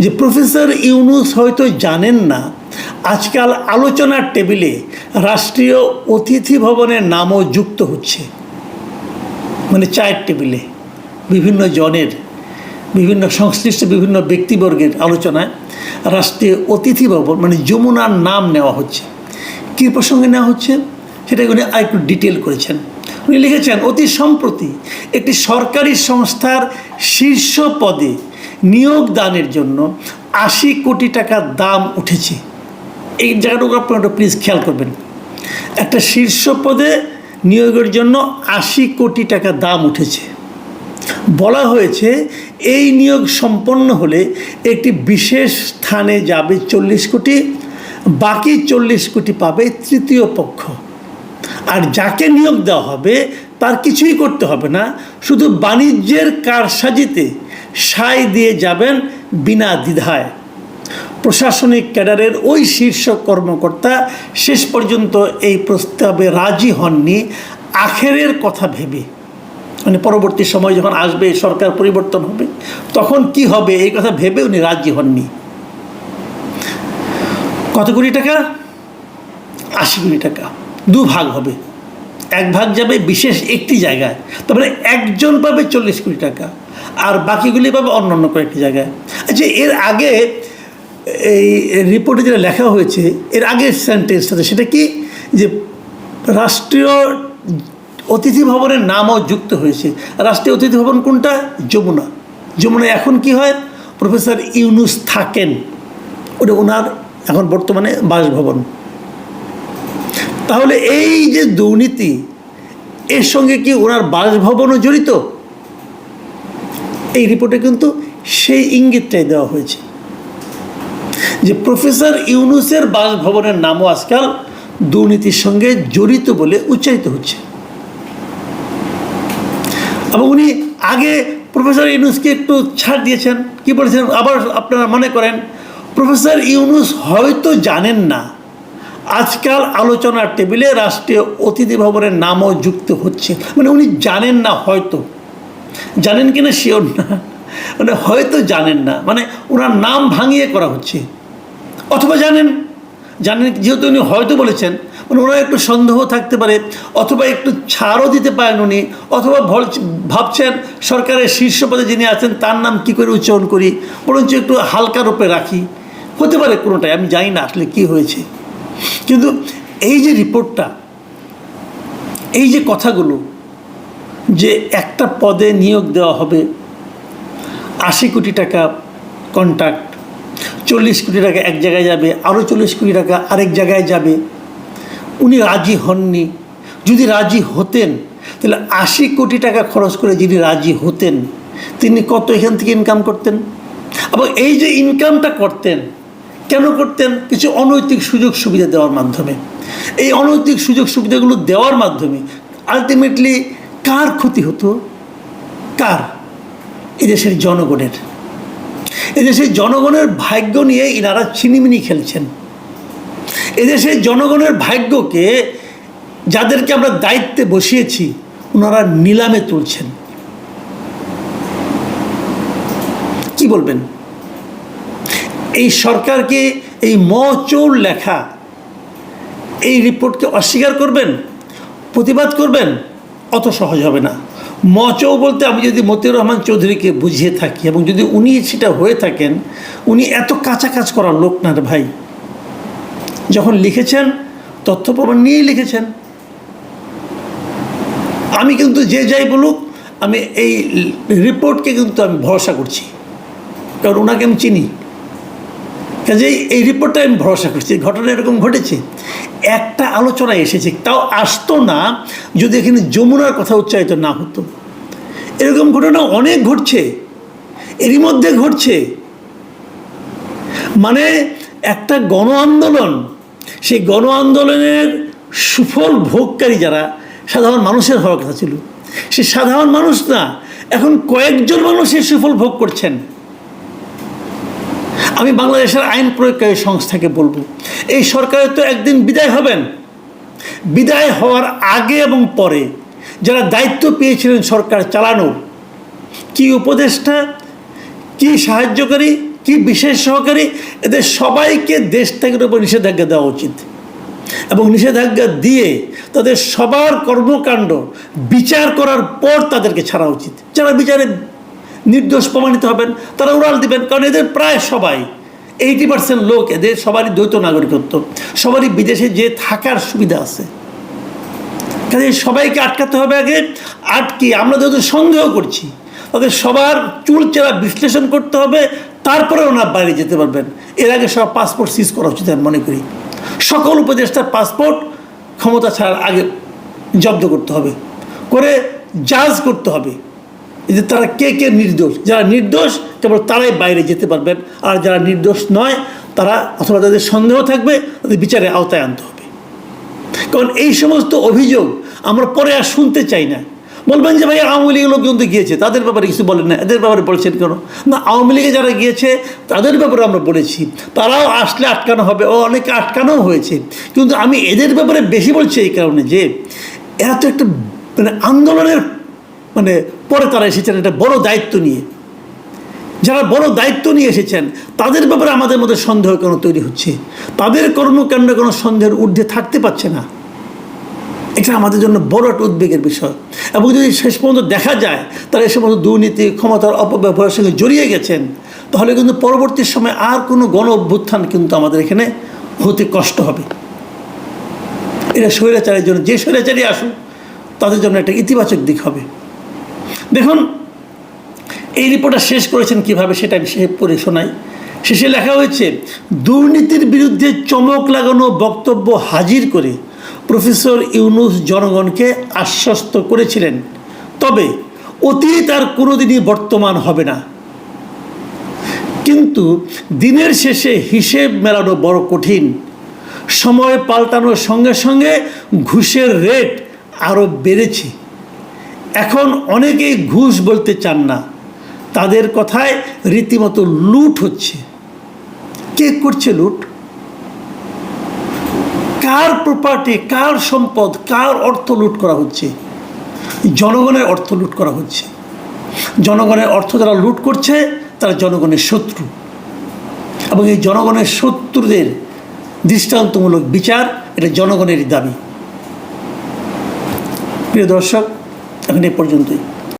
যে প্রফেসর ইউনুস হয়তো জানেন না, আজকাল আলোচনার টেবিলে রাষ্ট্রীয় অতিথি ভবনের নামও যুক্ত হচ্ছে। মানে চায়ের টেবিলে বিভিন্ন জনের, বিভিন্ন সংশ্লিষ্ট বিভিন্ন ব্যক্তিবর্গের আলোচনায় রাষ্ট্রীয় অতিথি ভবন মানে যমুনার নাম নেওয়া হচ্ছে। কী প্রসঙ্গে নেওয়া হচ্ছে? সেটা উনি আর একটু ডিটেল করেছেন। উনি লিখেছেন, অতি সম্প্রতি একটি সরকারি সংস্থার শীর্ষ পদে নিয়োগ দানের জন্য আশি কোটি টাকা দাম উঠেছে। এই জায়গাটুকু আপনারা প্লিজ খেয়াল করবেন। একটা শীর্ষ পদে নিয়োগের জন্য আশি কোটি টাকা দাম উঠেছে। বলা হয়েছে এই নিয়োগ সম্পন্ন হলে একটি বিশেষ স্থানে যাবে চল্লিশ কোটি, বাকি চল্লিশ কোটি পাবে তৃতীয় পক্ষ। আর যাকে নিয়োগ দেওয়া হবে তার কিছুই করতে হবে না, শুধু বাণিজ্যের কারসাজিতে সায় দিয়ে যাবেন বিনা দ্বিধায়। প্রশাসনিক ক্যাডারের ওই শীর্ষ কর্মকর্তা শেষ পর্যন্ত এই প্রস্তাবে রাজি হননি, আখেরের কথা ভেবে। মানে পরবর্তী সময় যখন আসবে, সরকার পরিবর্তন হবে, তখন কি হবে এই কথা ভেবে উনি রাজি হননি। কত কোটি টাকা? আশি কোটি টাকা। দু ভাগ হবে। এক ভাগ যাবে বিশেষ একটি জায়গায়। তারপরে একজন পাবে চল্লিশ কোটি টাকা। আর বাকিগুলি পাবে অন্য অন্য কয়েকটি জায়গায়। আচ্ছা এর আগে এই রিপোর্টে যেটা লেখা হয়েছে, এর আগের সেন্টেন্সটাতে সেটা কি? যে রাষ্ট্রীয় অতিথি ভবনের নামও যুক্ত হয়েছে। রাষ্ট্রীয় অতিথি ভবন কোনটা? যমুনা। যমুনা এখন কি হয়? প্রফেসর ইউনুস থাকেন। ওটা ওনার এখন বর্তমানে বাসভবন। তাহলে এই যে দুর্নীতি, এর সঙ্গে কি ওনার বাসভবনও জড়িত? এই রিপোর্টে কিন্তু সেই ইঙ্গিতটাই দেওয়া হয়েছে। যে প্রফেসর ইউনুসের বাসভবনের নামও আজকাল দুর্নীতির সঙ্গে জড়িত বলে উচ্চারিত হচ্ছে। এবং উনি আগে প্রফেসর ইউনুসকে একটু ছাড় দিয়েছেন। কি বলেছেন? আবার আপনারা মনে করেন, প্রফেসর ইউনুস হয়তো জানেন না, আজকাল আলোচনার টেবিলে রাষ্ট্রীয় অতিথি ভবনের নামও যুক্ত হচ্ছে। মানে উনি জানেন না হয়তো। জানেন কিনা শিওর না? মানে হয়তো জানেন না। মানে ওনার নাম ভাঙিয়ে করা হচ্ছে। অথবা জানেন? জানেন, যেহেতু উনি হয়তো বলেছেন মানে ওনার একটু সন্দেহ থাকতে পারে, অথবা একটু ছাড়ও দিতে পারেন উনি, অথবা ভাবছেন সরকারের শীর্ষ পদে যিনি আছেন, তার নাম কি করে উচ্চারণ করি, বরঞ্চ একটু হালকা রূপে রাখি। হতে পারে কোনোটাই, আমি জানি না আসলে কি হয়েছে। কিন্তু এই যে রিপোর্টটা, এই যে কথাগুলো যে একটা পদে নিয়োগ দেওয়া হবে, আশি কোটি টাকা কন্ট্রাক্ট চল্লিশ কোটি টাকা এক জায়গায় যাবে আরও চল্লিশ কোটি টাকা আরেক জায়গায় যাবে, উনি রাজি হননি। যদি রাজি হতেন, তাহলে আশি কোটি টাকা খরচ করে যদি রাজি হতেন, তিনি কত এখান থেকে ইনকাম করতেন? এবং এই যে ইনকামটা করতেন, কেন করতেন? কিছু অনৈতিক সুযোগ সুবিধা দেওয়ার মাধ্যমে। এই অনৈতিক সুযোগ সুবিধাগুলো দেওয়ার মাধ্যমে আলটিমেটলি কার ক্ষতি হতো? কার? এদেশের জনগণের। এদেশের জনগণের ভাগ্য নিয়ে ইনারা চিনিমিনি খেলছেন। এদেশের জনগণের ভাগ্যকে যাদেরকে আমরা দায়িত্বে বসিয়েছি, ওনারা নিলামে তুলছেন। কি বলবেন? এই সরকারকে এই মচৌর লেখা, এই রিপোর্টকে অস্বীকার করবেন? প্রতিবাদ করবেন? অত সহজ হবে না। মচৌ বলতে আমি যদি মতিউর রহমান চৌধুরীকে বুঝিয়ে থাকি এবং যদি উনি সেটা হয়ে থাকেন, উনি এত কাঁচা কাজ করার লোক না ভাই। যখন লিখেছেন তথ্য প্রমাণ নিয়েই লিখেছেন। আমি কিন্তু যে যাই বলুক, আমি এই রিপোর্টকে কিন্তু আমি ভরসা করছি। কারণ ওনাকে আমি চিনি। কাজেই এই রিপোর্টটা আমি ভরসা করছি ঘটনা এরকম ঘটেছে। একটা আলোচনায় এসেছে, তাও আসতো না, যদি এখানে যমুনার কথা উচ্চারিত না হতো। এরকম ঘটনা অনেক ঘটছে, এরই মধ্যে ঘটছে। মানে একটা গণ আন্দোলন, সেই গণ আন্দোলনের সুফল ভোগকারী যারা, সাধারণ মানুষের হওয়ার কথা ছিল। সে সাধারণ মানুষ না, এখন কয়েকজন মানুষ সুফল ভোগ করছেন। আমি বাংলাদেশের আইন প্রয়োগকারী সংস্থাকে বলব। এই সরকারের তো একদিন বিদায় হবেন। বিদায় হওয়ার আগে এবং পরে যারা দায়িত্ব পেয়েছিলেন সরকার চালানোর কি উপদেষ্টা, কি সাহায্যকারী, কি বিশেষ সহকারী, এদের সবাইকে দেশ থেকে উপর নিষেধাজ্ঞা দেওয়া উচিত। এবং নিষেধাজ্ঞা দিয়ে তাদের সবার কর্মকাণ্ড বিচার করার পর তাদেরকে ছাড়া উচিত। যারা বিচারে নির্দোষ প্রমাণিত হবেন, তারা উড়াল দিবেন, কারণ এদের প্রায় সবাই এইটি পার্সেন্ট লোক এদের সবারই দ্বৈত নাগরিকত্ব, সবারই বিদেশে যে থাকার সুবিধা আছে। কাজে সবাইকে আটকাতে হবে আগে, আটকে আমরা যত সন্দেহ করছি, তাদের সবার চুল চেরা বিশ্লেষণ করতে হবে, তারপরে ওনার বাইরে যেতে পারবেন। এর আগে সব পাসপোর্ট সিজ করা উচিত আমি মনে করি। সকল উপদেষ্টার পাসপোর্ট ক্ষমতা ছাড়ার আগে জব্দ করতে হবে, করে জাজ করতে হবে। যে তারা কে কে নির্দোষ? যারা নির্দোষ, কেবল তারাই বাইরে যেতে পারবেন আর যারা নির্দোষ নয়, তারা অথবা তাদের সন্দেহ থাকবে, তাদের বিচারে আওতায় আনতে হবে। কারণ এই সমস্ত অভিযোগ আমরা পরে আর শুনতে চাই না। বলবেন যে, ভাই, আওয়ামী লীগের লোক কিন্তু গিয়েছে, তাদের ব্যাপারে কিছু বলেন না। এদের ব্যাপারে বলছেন কেন? না, আওয়ামী লীগে যারা গিয়েছে, তাদের ব্যাপারে আমরা বলেছি। তারাও আসলে আটকানো হবে। ও অনেকে আটকানো হয়েছে। কিন্তু আমি এদের ব্যাপারে বেশি বলছি এই কারণে যে, এরা তো একটা মানে আন্দোলনের মানে পরে তারা এসেছেন একটা বড় দায়িত্ব নিয়ে। যারা বড় দায়িত্ব নিয়ে এসেছেন, তাদের ব্যাপারে আমাদের মধ্যে সন্দেহ কেন তৈরি হচ্ছে? তাদের কর্মকাণ্ড কোনো সন্দেহের ঊর্ধ্বে থাকতে পারছে না। এটা আমাদের জন্য বড় একটা উদ্বেগের বিষয়। এবং যদি শেষ পর্যন্ত দেখা যায়, তারা সমস্ত দুর্নীতি, ক্ষমতার অপব্যবহারের সঙ্গে জড়িয়ে গেছেন, তাহলে কিন্তু পরবর্তী সময় আর কোনো গণ অভ্যুত্থান কিন্তু আমাদের এখানে হতে কষ্ট হবে। এটা স্বৈরাচারের জন্য, যে স্বৈরাচারই আসুক, তাদের জন্য একটা ইতিবাচক দিক হবে। দেখুন, এই রিপোর্টটা শেষ করেছেন কীভাবে সেটা আমি পড়ে শোনাই। শেষে লেখা হয়েছে, দুর্নীতির বিরুদ্ধে চমক লাগানো বক্তব্য হাজির করে প্রফেসর ইউনুস জনগণকে আশ্বস্ত করেছিলেন। তবে অতীত আর কোনোদিনই বর্তমান হবে না। কিন্তু দিনের শেষে হিসেব মেলানো বড় কঠিন। সময় পাল্টানোর সঙ্গে সঙ্গে ঘুষের রেট আরও বেড়েছে। এখন অনেকেই ঘুষ বলতে চান না। তাদের কথায় রীতিমতো লুট হচ্ছে। কে করছে লুট? কার প্রপার্টি কার সম্পদ, কার অর্থ লুট করা হচ্ছে? জনগণের অর্থ লুট করা হচ্ছে। জনগণের অর্থ যারা লুট করছে, তারা জনগণের শত্রু। এবং এই জনগণের শত্রুদের দৃষ্টান্তমূলক বিচার, এটা জনগণেরই দাবি। প্রিয় দর্শক এখন এই পর্যন্তই।